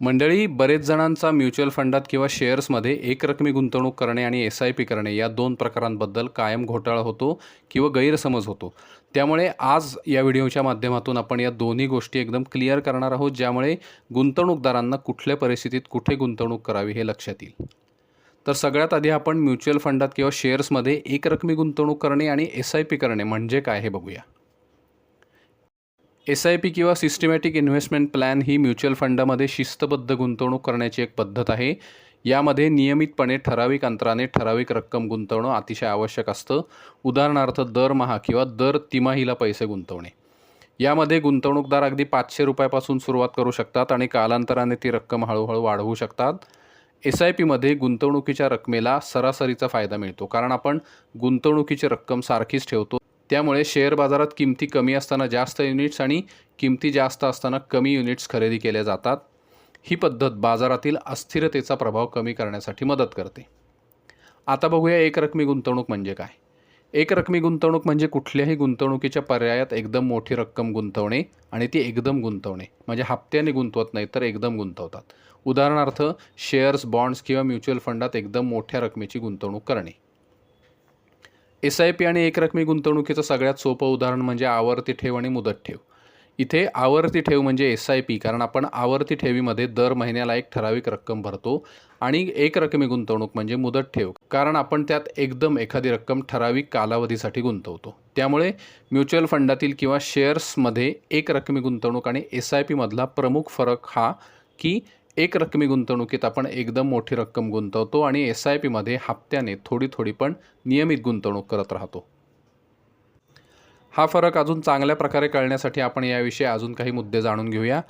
मंडळी बरेच जणांचा म्युच्युअल फंडात किंवा शेअर्समध्ये एकरकमी गुंतवणूक करणे आणि एस आय पी करणे या दोन प्रकारांबद्दल कायम घोटाळा होतो किंवा गैरसमज होतो. त्यामुळे आज या व्हिडिओच्या माध्यमातून आपण या दोन्ही गोष्टी एकदम क्लिअर करणार आहोत ज्यामुळे गुंतवणूकदारांना कुठल्या परिस्थितीत कुठे गुंतवणूक करावी हे लक्षात येईल. तर सगळ्यात आधी आपण म्युच्युअल फंडात किंवा शेअर्समध्ये एकरकमी गुंतवणूक करणे आणि एस आय पी करणे म्हणजे काय हे बघूया. एस आय पी किंवा सिस्टमॅटिक इन्व्हेस्टमेंट प्लॅन ही म्युच्युअल फंडामध्ये शिस्तबद्ध गुंतवणूक करण्याची एक पद्धत आहे. यामध्ये नियमितपणे ठराविक अंतराने ठराविक रक्कम गुंतवणं अतिशय आवश्यक असतं. उदाहरणार्थ दरमहा किंवा दर तिमाहीला पैसे गुंतवणे. यामध्ये गुंतवणूकदार अगदी पाचशे रुपयापासून सुरुवात करू शकतात आणि कालांतराने ती रक्कम हळूहळू वाढवू शकतात. एस आय पीमध्ये गुंतवणुकीच्या रकमेला सरासरीचा फायदा मिळतो कारण आपण गुंतवणुकीची रक्कम सारखीच ठेवतो त्यामुळे शेअर बाजारात किमती कमी असताना जास्त युनिट्स आणि किमती जास्त असताना कमी युनिट्स खरेदी केल्या जातात. ही पद्धत बाजारातील अस्थिरतेचा प्रभाव कमी करण्यासाठी मदत करते. आता बघूया एकरकमी गुंतवणूक म्हणजे काय? एकरकमी गुंतवणूक म्हणजे कुठल्याही गुंतवणुकीच्या पर्यायात एकदम मोठी रक्कम गुंतवणे आणि ती एकदम गुंतवणे. म्हणजे हप्त्याने गुंतवत नाही तर एकदम गुंतवतात. उदाहरणार्थ शेअर्स बॉन्ड्स किंवा म्युच्युअल फंडात एकदम मोठ्या रकमेची गुंतवणूक करणे. एस आय पी आणि एकरकमी गुंतवणुकीचं सगळ्यात सोपं उदाहरण म्हणजे आवर्ती ठेव आणि मुदत ठेव. इथे आवर्ती ठेव म्हणजे एस आय पी कारण आपण आवर्ती ठेवीमध्ये दर महिन्याला एक ठराविक रक्कम भरतो आणि एकरकमी गुंतवणूक म्हणजे मुदत ठेव कारण आपण त्यात एकदम एखादी रक्कम ठराविक कालावधीसाठी गुंतवतो. त्यामुळे म्युच्युअल फंडातील किंवा शेअर्समध्ये एक रकमी गुंतवणूक आणि एस आय पीमधला प्रमुख फरक हा की एक रकमी गुंतवणुकीत आपण एकदम मोठी रक्कम गुंतवतो आणि एस आय पीमध्ये हप्त्याने थोडी थोडी पण नियमित गुंतवणूक करत राहतो. हा फरक अजून चांगल्या प्रकारे कळण्यासाठी आपण याविषयी अजून काही मुद्दे जाणून घेऊया.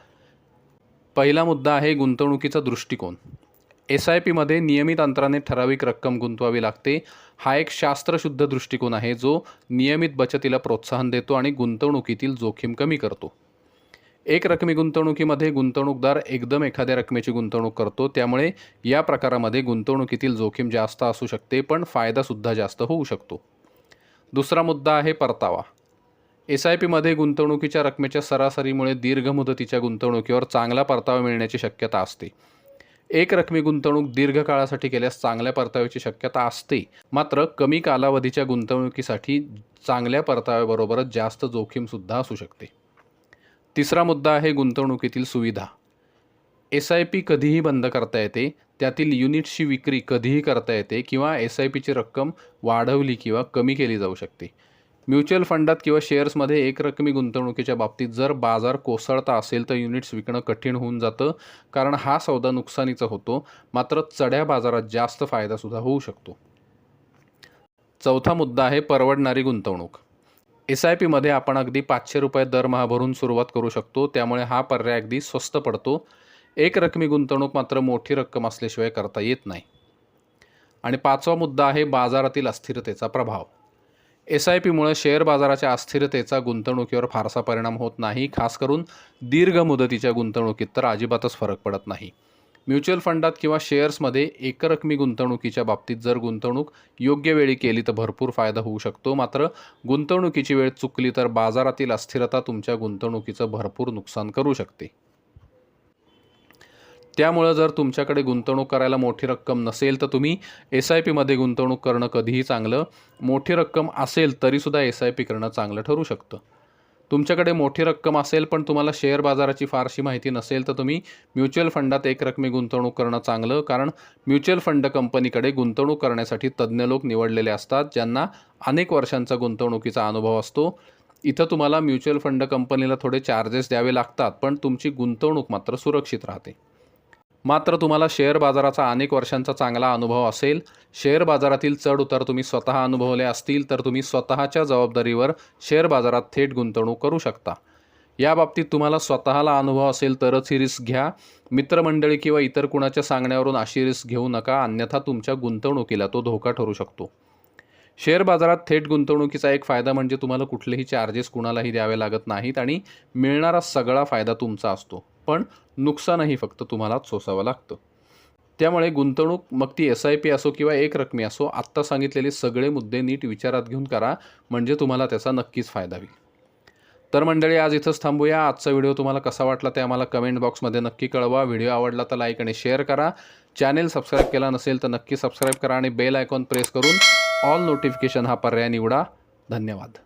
पहिला मुद्दा आहे गुंतवणुकीचा दृष्टिकोन. एस आय पीमध्ये नियमित अंतराने ठराविक रक्कम गुंतवावी लागते. हा एक शास्त्रशुद्ध दृष्टिकोन आहे जो नियमित बचतीला प्रोत्साहन देतो आणि गुंतवणुकीतील जोखीम कमी करतो. एक रकमी गुंतवणुकीमध्ये गुंतवणूकदार एकदम एखाद्या रकमेची गुंतवणूक करतो. त्यामुळे या प्रकारामध्ये गुंतवणुकीतील जोखीम जास्त असू शकते पण फायदासुद्धा जास्त होऊ शकतो. दुसरा मुद्दा आहे परतावा. एस आय पीमध्ये गुंतवणुकीच्या रकमेच्या सरासरीमुळे दीर्घ मुदतीच्या गुंतवणुकीवर चांगला परतावा मिळण्याची शक्यता असते. एक रकमी गुंतवणूक दीर्घ काळासाठी केल्यास चांगल्या परताव्याची शक्यता असते. मात्र कमी कालावधीच्या गुंतवणुकीसाठी चांगल्या परताव्याबरोबरच जास्त जोखीमसुद्धा असू शकते. तिसरा मुद्दा आहे गुंतवणुकीतील सुविधा. एस आय पी कधीही बंद करता येते त्यातील युनिट्सची विक्री कधीही करता येते किंवा एस आय पीची रक्कम वाढवली किंवा कमी केली जाऊ शकते. म्युच्युअल फंडात किंवा शेअर्समध्ये एकरकमी गुंतवणुकीच्या बाबतीत जर बाजार कोसळता असेल तर युनिट्स विकणं कठीण होऊन जातं कारण हा सौदा नुकसानीचा होतो मात्र चढ्या बाजारात जास्त फायदासुद्धा होऊ शकतो. चौथा मुद्दा आहे परवडणारी गुंतवणूक. एस आय पीमध्ये आपण अगदी पाचशे रुपये दरमहा भरून सुरुवात करू शकतो. त्यामुळे हा पर्याय अगदी स्वस्त पडतो. एक रकमी गुंतवणूक मात्र मोठी रक्कम असल्याशिवाय करता येत नाही. आणि पाचवा मुद्दा आहे बाजारातील अस्थिरतेचा प्रभाव. एस आय पीमुळे शेअर बाजाराच्या अस्थिरतेचा गुंतवणुकीवर फारसा परिणाम होत नाही. खास करून दीर्घ मुदतीच्या गुंतवणुकीत तर अजिबातच फरक पडत नाही. म्युच्युअल फंडात किंवा शेअर्समध्ये एकरकमी गुंतवणुकीच्या बाबतीत जर गुंतवणूक योग्य वेळी केली तर भरपूर फायदा होऊ शकतो. मात्र गुंतवणुकीची वेळ चुकली तर बाजारातील अस्थिरता तुमच्या गुंतवणुकीचं भरपूर नुकसान करू शकते. त्यामुळं जर तुमच्याकडे गुंतवणूक करायला मोठी रक्कम नसेल तर तुम्ही एस आय पीमध्ये गुंतवणूक करणं कधीही चांगलं. मोठी रक्कम असेल तरीसुद्धा एस आय पी करणं चांगलं ठरू शकतं. तुमच्याकडे मोठी रक्कम असेल पण तुम्हाला शेअर बाजाराची फारशी माहिती नसेल तर तुम्ही म्युच्युअल फंडात एक रकमी गुंतवणूक करणं चांगलं कारण म्युच्युअल फंड कंपनीकडे गुंतवणूक करण्यासाठी तज्ज्ञ लोक निवडलेले असतात ज्यांना अनेक वर्षांचा गुंतवणुकीचा अनुभव असतो. इथं तुम्हाला म्युच्युअल फंड कंपनीला थोडे चार्जेस द्यावे लागतात पण तुमची गुंतवणूक मात्र सुरक्षित राहते. मात्र तुम्हाला शेअर बाजाराचा अनेक वर्षांचा चांगला अनुभव असेल. शेअर बाजारातील चढ उतार तुम्ही स्वतः अनुभवले असतील तर तुम्ही स्वतःच्या जबाबदारीवर शेअर बाजारात थेट गुंतवणूक करू शकता. याबाबतीत तुम्हाला स्वतःला अनुभव असेल तरच ही रिस्क घ्या. मित्रमंडळी किंवा इतर कुणाच्या सांगण्यावरून अशी रिस्क घेऊ नका अन्यथा तुमच्या गुंतवणुकीला तो धोका ठरू शकतो. शेअर बाजारात थेट गुंतवणुकीचा एक फायदा म्हणजे तुम्हाला कुठलेही चार्जेस कुणालाही द्यावे लागत नाहीत आणि मिळणारा सगळा फायदा तुमचा असतो. पण नुकसानही फक्त तुम्हालाच सोसावं लागतं. त्यामुळे गुंतवणूक मग ती एस आय पी असो किंवा एक रकमी असो आत्ता सांगितलेले सगळे मुद्दे नीट विचारात घेऊन करा म्हणजे तुम्हाला त्याचा नक्कीच फायदा होईल. तर मंडळी आज इथंच थांबूया. आजचा व्हिडिओ तुम्हाला कसा वाटला ते आम्हाला कमेंट बॉक्समध्ये नक्की कळवा. व्हिडिओ आवडला तर लाईक आणि शेअर करा. चॅनेल सबस्क्राईब केला नसेल तर नक्की सबस्क्राईब करा आणि बेल आयकॉन प्रेस करून ऑल नोटिफिकेशन हा पर्याय निवडा. धन्यवाद.